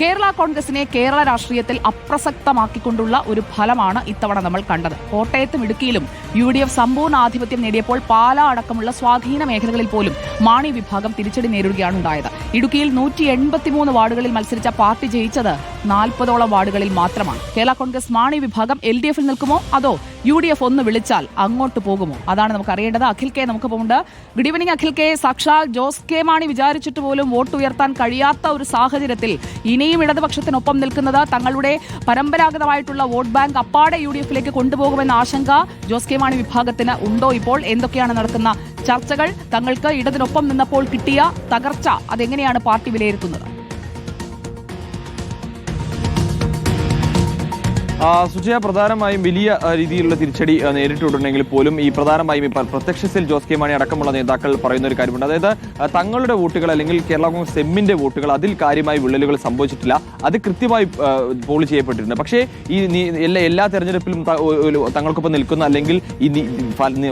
കേരള കോൺഗ്രസിനെ കേരള രാഷ്ട്രീയത്തിൽ അപ്രസക്തമാക്കിക്കൊണ്ടുള്ള ഒരു ഫലമാണ് ഇത്തവണ നമ്മൾ കണ്ടത്. കോട്ടയത്തും ഇടുക്കിയിലും യു ഡി എഫ് സമ്പൂർണ ആധിപത്യം നേടിയപ്പോൾ പാല അടക്കമുള്ള സ്വാധീന മേഖലകളിൽ പോലും മാണി വിഭാഗം തിരിച്ചടി നേരിടുകയാണ് ഉണ്ടായത്. ഇടുക്കിയിൽ നൂറ്റി എൺപത്തിമൂന്ന് വാർഡുകളിൽ മത്സരിച്ച പാർട്ടി ജയിച്ചത് നാൽപ്പതോളം വാർഡുകളിൽ മാത്രമാണ്. കേരള കോൺഗ്രസ് മാണി വിഭാഗം എൽ ഡി എഫിൽ നിൽക്കുമോ? അതോ യു ഡി എഫ് ഒന്ന് വിളിച്ചാൽ അങ്ങോട്ട് പോകുമോ? അതാണ് നമുക്ക് അറിയേണ്ടത്. അഖിൽ കെ നമുക്ക് പോകുന്നുണ്ട് ഗുഡ് ഈവനിങ് അഖിൽ കെ. സാക്ഷാൽ ജോസ് കെ മാണി വിചാരിച്ചിട്ട് പോലും വോട്ട് ഉയർത്താൻ കഴിയാത്ത ഒരു സാഹചര്യത്തിൽ ഇനിയും ഇടതുപക്ഷത്തിനൊപ്പം നിൽക്കുന്നത് തങ്ങളുടെ പരമ്പരാഗതമായിട്ടുള്ള വോട്ട് ബാങ്ക് അപ്പാടെ യു ഡി എഫിലേക്ക് കൊണ്ടുപോകുമെന്ന ആശങ്ക ജോസ് കെ മാണി വിഭാഗത്തിന് ഉണ്ടോ ഇപ്പോൾ? എന്തൊക്കെയാണ് നടക്കുന്ന ചർച്ചകൾ? തങ്ങൾക്ക് ഇടതിനൊപ്പം നിന്നപ്പോൾ കിട്ടിയ തകർച്ച അതെങ്ങനെയാണ് പാർട്ടി വിലയിരുത്തുന്നത്? സുജയ പ്രധാനമായും വലിയ രീതിയിലുള്ള തിരിച്ചടി നേരിട്ടുണ്ടെങ്കിൽ പോലും ഈ പ്രധാനമായും ഇപ്പോൾ പ- പ്രത്യക്ഷ സെൽ ജോസ് കെ മാണി അടക്കമുള്ള നേതാക്കൾ പറയുന്ന ഒരു കാര്യമുണ്ട്. അതായത് തങ്ങളുടെ വോട്ടുകൾ അല്ലെങ്കിൽ കേരള കോൺഗ്രസ് എമ്മിന്റെ വോട്ടുകൾ അതിൽ കാര്യമായി വിള്ളലുകൾ സംഭവിച്ചിട്ടില്ല. അത് കൃത്യമായി പോൾ ചെയ്യപ്പെട്ടിട്ടുണ്ട്. പക്ഷേ ഈ എല്ലാ എല്ലാ തെരഞ്ഞെടുപ്പിലും തങ്ങൾക്കൊപ്പം നിൽക്കുന്ന അല്ലെങ്കിൽ ഈ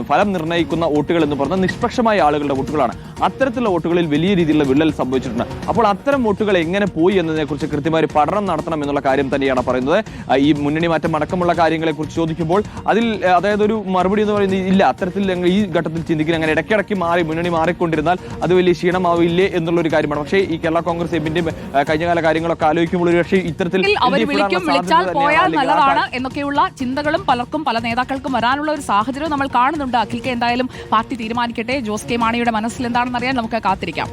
ഫലം നിർണയിക്കുന്ന വോട്ടുകൾ എന്ന് പറഞ്ഞാൽ നിഷ്പക്ഷമായ ആളുകളുടെ വോട്ടുകളാണ്. അത്തരത്തിലുള്ള വോട്ടുകളിൽ വലിയ രീതിയിലുള്ള വിള്ളൽ സംഭവിച്ചിട്ടുണ്ട്. അപ്പോൾ അത്തരം വോട്ടുകൾ എങ്ങനെ പോയി എന്നതിനെക്കുറിച്ച് കൃത്യമായി പഠനം നടത്തണം എന്നുള്ള കാര്യം തന്നെയാണ് പറയുന്നത്. ഈ മുന്നണി മാറ്റം അടക്കമുള്ള കാര്യങ്ങളെ കുറിച്ച് ചോദിക്കുമ്പോൾ അതിൽ അതായത് ഒരു മറുപടി എന്ന് പറയുന്നത് ഇല്ല. അത്തരത്തിൽ ഞങ്ങൾ ഈ ഘട്ടത്തിൽ ചിന്തിക്കുന്നത് അങ്ങനെ ഇടയ്ക്കിടയ്ക്ക് മാറി മുന്നണി മാറിക്കൊണ്ടിരുന്നാൽ അത് വലിയ ക്ഷീണമാവില്ലേ എന്നുള്ള ഒരു കാര്യമാണ്. പക്ഷേ ഈ കേരള കോൺഗ്രസ് എമ്മിന്റെ കഴിഞ്ഞകാല കാര്യങ്ങളൊക്കെ ആലോചിക്കുമ്പോൾ ഒരു പക്ഷേ ഇത്തരത്തിൽ നല്ലതാണ് എന്നൊക്കെയുള്ള ചിന്തകളും പലർക്കും പല നേതാക്കൾക്കും വരാനുള്ള ഒരു സാഹചര്യം നമ്മൾ കാണുന്നുണ്ട്. അഖിൽ കെ എന്തായാലും പാർട്ടി തീരുമാനിക്കട്ടെ. ജോസ് കെ മാണിയുടെ മനസ്സിൽ എന്താണെന്ന് അറിയാൻ നമുക്ക് കാത്തിരിക്കാം.